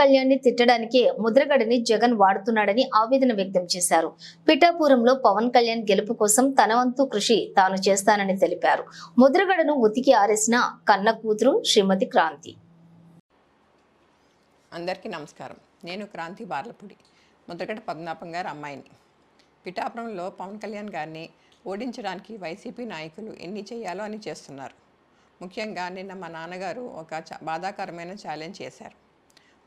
కళ్యాణ్ని తిట్టడానికి ముద్రగడని జగన్ వాడుతున్నాడని ఆవేదన వ్యక్తం చేశారు. పిఠాపురంలో పవన్ కళ్యాణ్ గెలుపు కోసం తన వంతు కృషి తాను చేస్తానని తెలిపారు. ముద్రగడను ఉతికి ఆరేసిన కన్న కూతురు శ్రీమతి క్రాంతి. అందరికీ నమస్కారం. నేను క్రాంతి బార్లపూడి ముద్రగడ పద్మనాభం గారు అమ్మాయిని. పిఠాపురంలో పవన్ కళ్యాణ్ గారిని ఓడించడానికి వైసీపీ నాయకులు ఎన్ని చేయాలో అని చేస్తున్నారు. ముఖ్యంగా నిన్న మా నాన్నగారు ఒక బాధాకరమైన ఛాలెంజ్ చేశారు.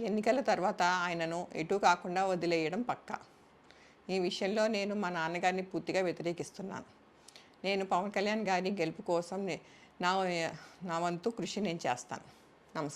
ఎన్నికల తర్వాత ఆయనను ఎటు కాకుండా వదిలేయడం పక్కా. ఈ విషయంలో నేను మా నాన్నగారిని పూర్తిగా వ్యతిరేకిస్తున్నాను. నేను పవన్ కళ్యాణ్ గారి గెలుపు కోసం నా నా వంతు కృషి నేను చేస్తాను.